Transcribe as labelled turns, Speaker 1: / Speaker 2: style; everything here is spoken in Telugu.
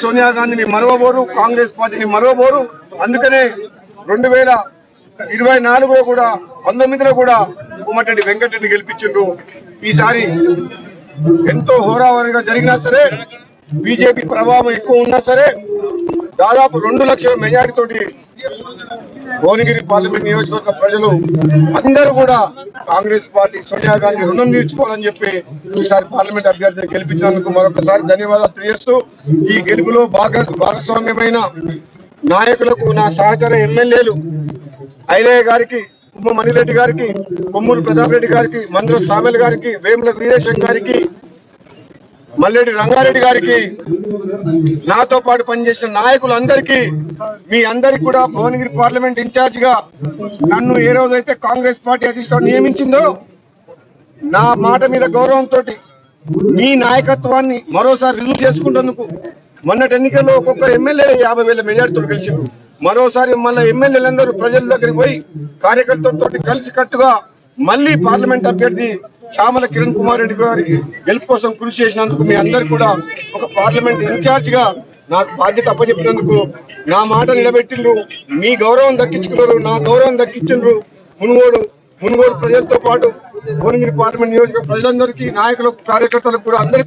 Speaker 1: సోనియా గాంధీని మరవబోరు కాంగ్రెస్ పార్టీని మరవబోరు. అందుకనే రెండు వేల ఇరవై నాలుగులో కూడా పంతొమ్మిదిలో కూడా ఉమ్మటెడ్డి వెంకటరెడ్డి గెలిపించిండ్రు. ఈసారి ఎంతో హోరావరిగా జరిగినా సరే బీజేపీ ప్రభావం ఎక్కువ ఉన్నా సరే దాదాపు రెండు లక్షల మెజార్టీ తోటి భువనగిరి పార్లమెంట్ నియోజకవర్గ ప్రజలు అందరూ కూడా కాంగ్రెస్ పార్టీ సోనియా గాంధీ రుణం తీర్చుకోవాలని చెప్పి ఈసారి పార్లమెంట్ అభ్యర్థిని గెలిపించినందుకు మరొకసారి ధన్యవాదాలు తెలియజేస్తూ ఈ గెలుపులో భాగ భాగస్వామ్యమైన నాయకులకు నా సహచర ఎమ్మెల్యేలు ఐలయ్య గారికి ఉమ్మ మణిరెడ్డి గారికి కొమ్మూరు ప్రతాప్ రెడ్డి గారికి మందుల సామెల్ గారికి వేముల వీరేశం గారికి మల్లెడి రంగారెడ్డి గారికి నాతో పాటు పనిచేసిన నాయకులందరికీ మీ అందరికి కూడా భువనగిరి పార్లమెంట్ ఇన్ఛార్జ్గా నన్ను ఏ రోజైతే కాంగ్రెస్ పార్టీ అధిష్టానం నియమించిందో నా మాట మీద గౌరవంతో మీ నాయకత్వాన్ని మరోసారి రుజువు చేసుకుంటేందుకు మొన్నటి ఎన్నికల్లో ఒక్కొక్క ఎమ్మెల్యే యాభై వేల మెజార్టీతో గెలిచింది మరోసారి మళ్ళీ ఎమ్మెల్యేలందరూ ప్రజల దగ్గరికి పోయి కార్యకర్తలతో కలిసి కట్టుగా మళ్ళీ పార్లమెంట్ అభ్యర్థి చామల కిరణ్ కుమార్ రెడ్డి గారికి గెలుపు కోసం కృషి చేసినందుకు మీ అందరు కూడా ఒక పార్లమెంట్ ఇన్ఛార్జ్గా నాకు బాధ్యత అప్పచెప్పినందుకు నా మాట నిలబెట్టిండ్రు. మీ గౌరవం దక్కించుకున్నారు. నా గౌరవం దక్కించిండ్రు మునుగోడు మునుగోడు ప్రజలతో పాటు భువనగిరి పార్లమెంట్ నియోజకవర్గ ప్రజలందరికీ నాయకులకు కార్యకర్తలకు కూడా అందరికీ